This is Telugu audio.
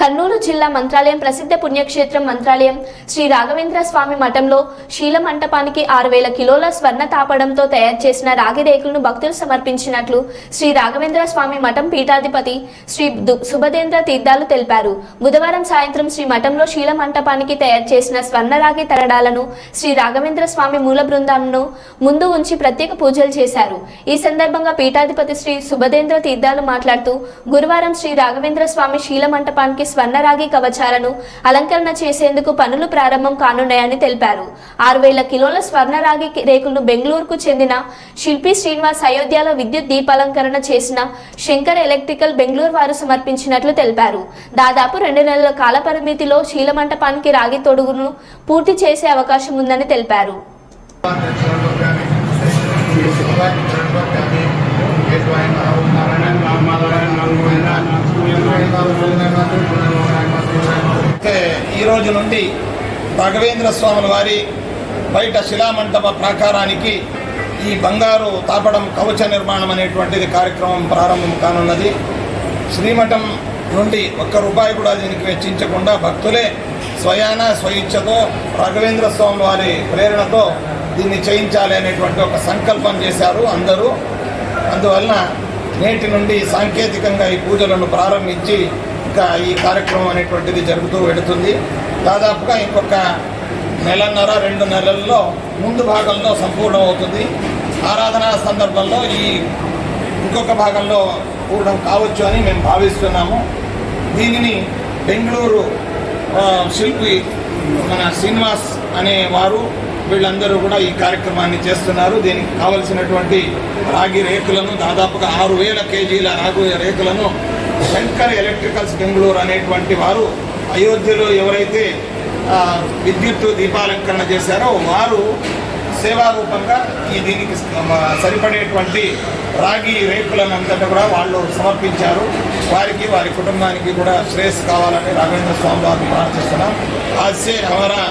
కర్నూలు జిల్లా మంత్రాలయం ప్రసిద్ధ పుణ్యక్షేత్రం మంత్రాలయం. శ్రీ రాఘవేంద్ర స్వామి మఠంలో శీల మంటపానికి ఆరు వేల కిలోల స్వర్ణ తాపడంతో తయారు చేసిన రాగి రేకులను భక్తులు సమర్పించినట్లు శ్రీ రాఘవేంద్ర స్వామి మఠం పీఠాధిపతి శ్రీ సుభదేంద్ర తీర్థాలు తెలిపారు. బుధవారం సాయంత్రం శ్రీ మఠంలో శీల మంటపానికి తయారు చేసిన స్వర్ణ రాగి తరడాలను శ్రీ రాఘవేంద్ర స్వామి మూల బృందంను ముందు ఉంచి ప్రత్యేక పూజలు చేశారు. ఈ సందర్భంగా పీఠాధిపతి శ్రీ సుభదేంద్ర తీర్థాలు మాట్లాడుతూ గురువారం శ్రీ రాఘవేంద్ర స్వామి శీల మంటపానికి స్వర్ణరాగి కవచాలను అలంకరణ చేసేందుకు పనులు ప్రారంభం కానున్నాయని తెలిపారు. ఆరు వేల కిలోల స్వర్ణరాగి రేకులను బెంగళూరుకు చెందిన శిల్పి శ్రీనివాస్ అయోధ్యలో విద్యుత్ దీపాలంకరణ చేసిన శంకర్ ఎలక్ట్రికల్ బెంగళూరు వారు సమర్పించినట్లు తెలిపారు. దాదాపు రెండు నెలల కాల పరిమితిలో శీల మంటపానికి రాగి తొడుగును పూర్తి చేసే అవకాశం ఉందని తెలిపారు. ఈరోజు ఈ రోజు నుండి రాఘవేంద్ర స్వాముల వారి బయట శిలామంటప ప్రాకారానికి ఈ బంగారు తాపడం కవచ నిర్మాణం అనేటువంటిది కార్యక్రమం ప్రారంభం కానున్నది. శ్రీమఠం నుండి ఒక్క రూపాయి కూడా దీనికి వెచ్చించకుండా భక్తులే స్వయాన స్వయిచ్ఛతో రాఘవేంద్ర స్వామి వారి ప్రేరణతో దీన్ని చేయించాలి అనేటువంటి ఒక సంకల్పం చేశారు అందరూ. అందువలన నేటి నుండి సాంకేతికంగా ఈ పూజలను ప్రారంభించి ఈ కార్యక్రమం అనేటువంటిది జరుగుతూ వెడుతుంది దాదాపుగా ఇంకొక నెలన్నర రెండు నెలల్లో ముందు భాగంలో సంపూర్ణం అవుతుంది ఆరాధన సందర్భంలో ఈ ఇంకొక భాగంలో పూర్ణం కావచ్చు అని మేము భావిస్తున్నాము. దీనిని బెంగళూరు శిల్పి మన శ్రీనివాస్ అనే వారు వీళ్ళందరూ కూడా ఈ కార్యక్రమాన్ని చేస్తున్నారు. దీనికి కావలసినటువంటి రాగి రేకులను దాదాపుగా ఆరు వేల కేజీల రాగి రేకులను శంకర్ ఎలక్ట్రికల్స్ బెంగళూరు అనేటువంటి వారు అయోధ్యలో ఎవరైతే విద్యుత్ దీపాలంకరణ చేశారో వారు సేవారూపంగా ఈ దీనికి సరిపడేటువంటి రాగి రేపులను అంతటా కూడా వాళ్ళు సమర్పించారు. వారికి వారి కుటుంబానికి కూడా శ్రేయస్సు కావాలని రాఘవేంద్ర స్వామి వారిని ప్రార్థిస్తున్నాం ఆశే హమారా